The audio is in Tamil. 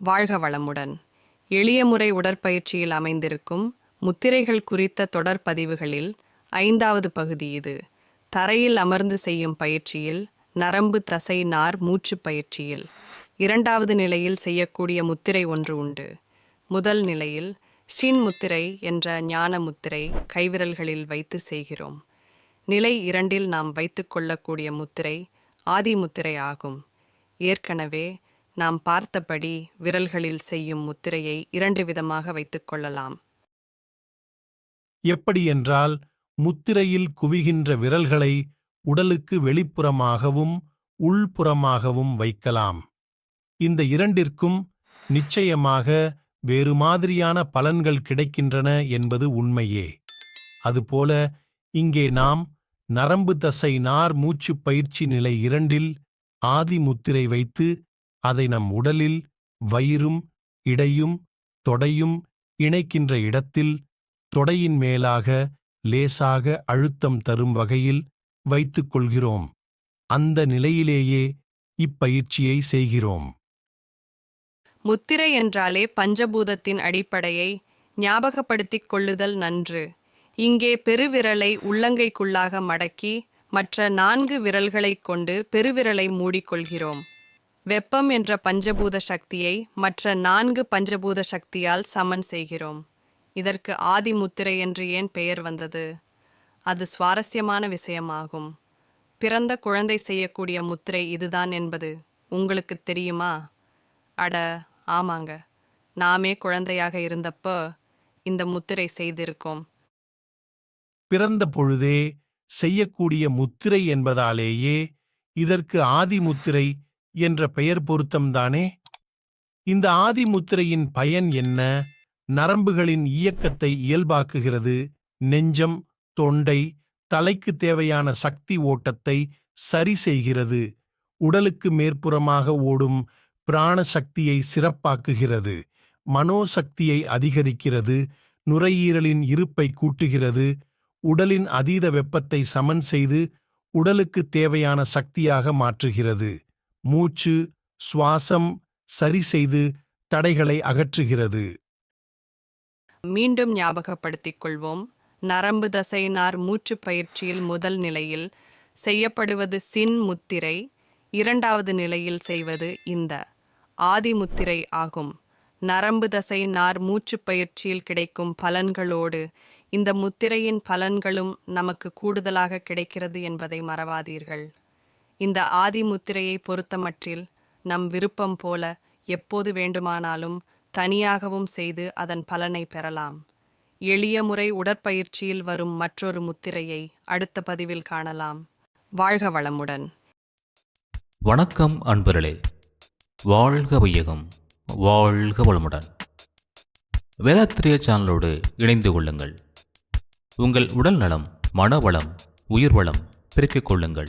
வாழ்க வளமுடன். எளிய முறை உடற்பயிற்சியில் அமைந்திருக்கும் முத்திரைகள் குறித்த தொடர் பதிவுகளில் ஐந்தாவது பகுதி இது. தரையில் அமர்ந்து செய்யும் பயிற்சியில் நரம்பு தசை நார் மூச்சு பயிற்சியில். இரண்டாவது நிலையில் செய்யக்கூடிய முத்திரை ஒன்று உண்டு. முதல் நிலையில் ஷின் முத்திரை என்ற ஞான முத்திரை கைவிரல்களில் வைத்து செய்கிறோம். நிலை இரண்டில் நாம் வைத்து கொள்ளக்கூடிய முத்திரை ஆதி முத்திரை ஆகும். ஏற்கனவே நாம் பார்த்தபடி விரல்களில் செய்யும் முத்திரையை இரண்டு விதமாக வைத்துக் கொள்ளலாம். எப்படி என்றால் முத்திரையில் குவிகின்ற விரல்களை உடலுக்கு வெளிப்புறமாகவும் உள்புறமாகவும் வைக்கலாம். இந்த இரண்டிற்கும் நிச்சயமாக வேறு மாதிரியான பலன்கள் கிடைக்கின்றன என்பது உண்மையே. அதுபோல இங்கே நாம் நரம்பு தசை நார் மூச்சு பயிற்சி நிலை இரண்டில் ஆதி முத்திரை வைத்து அதை நம் உடலில் வயிறும் இடையும் தொடையும் இணைக்கின்ற இடத்தில் தொடையின் மேலாக லேசாக அழுத்தம் தரும் வகையில் வைத்துக் கொள்கிறோம். அந்த நிலையிலேயே இப்பயிற்சியை செய்கிறோம். முத்திரை என்றாலே பஞ்சபூதத்தின் அடிப்படையை ஞாபகப்படுத்திக் கொள்ளுதல் நன்று. இங்கே பெருவிரலை உள்ளங்கைக்குள்ளாக மடக்கி மற்ற நான்கு விரல்களைக் கொண்டு பெருவிரலை மூடிக்கொள்கிறோம். வெப்பம் என்ற பஞ்சபூத சக்தியை மற்ற நான்கு பஞ்சபூத சக்தியால் சமன் செய்கிறோம். இதற்கு ஆதி முத்திரை என்று ஏன் பெயர் வந்தது? அது சுவாரஸ்யமான விஷயமாகும். பிறந்த குழந்தை செய்யக்கூடிய முத்திரை இதுதான் என்பது உங்களுக்கு தெரியுமா? அட ஆமாங்க. நாமே குழந்தையாக இருந்தப்போ இந்த முத்திரை செய்திருக்கோம். பிறந்த பொழுதே செய்யக்கூடிய முத்திரை என்பதாலேயே இதற்கு ஆதி முத்திரை என்ற பெயர் பொருத்தம்தானே? இந்த ஆதி முத்திரையின் பயன் என்ன? நரம்புகளின் இயக்கத்தை இயல்பாக்குகிறது. நெஞ்சம் தொண்டை தலைக்கு தேவையான சக்தி ஓட்டத்தை சரி செய்கிறது. உடலுக்கு மேற்புறமாக ஓடும் பிராண சக்தியை சிறப்பாக்குகிறது. மனோசக்தியை அதிகரிக்கிறது. நுரையீரலின் இருப்பை கூட்டுகிறது. உடலின் அதீத வெப்பத்தை சமன் செய்து உடலுக்கு தேவையான சக்தியாக மாற்றுகிறது. மூச்சு சுவாசம் சரி செய்து தடைகளை அகற்றுகிறது. மீண்டும் ஞாபகப்படுத்திக் கொள்வோம் நரம்பு தசைனார் மூச்சு பயிற்சியில் முதல் நிலையில் செய்யப்படுவது சின் முத்திரை இரண்டாவது நிலையில் செய்வது இந்த ஆதி முத்திரை ஆகும். நரம்பு தசை நார் மூச்சு பயிற்சியில் கிடைக்கும் பலன்களோடு இந்த முத்திரையின் பலன்களும் நமக்கு கூடுதலாக கிடைக்கிறது என்பதை மறவாதீர்கள். இந்த ஆதிமுத்திரையை பொருத்தமற்றில் நம் விருப்பம் போல எப்போது வேண்டுமானாலும் தனியாகவும் செய்து அதன் பலனை பெறலாம். எளிய முறை உடற்பயிற்சியில் வரும் மற்றொரு முத்திரையை அடுத்த பதிவில் காணலாம். வாழ்க வளமுடன். வணக்கம் அன்பர்களே. வாழ்க வையகம். வாழ்க வளமுடன். வேதாத்திரிய சேனலோடு இணைந்து கொள்ளுங்கள். உங்கள் உடல் நலம் மனவளம் உயிர் வளம் பெருக்கிக் கொள்ளுங்கள்.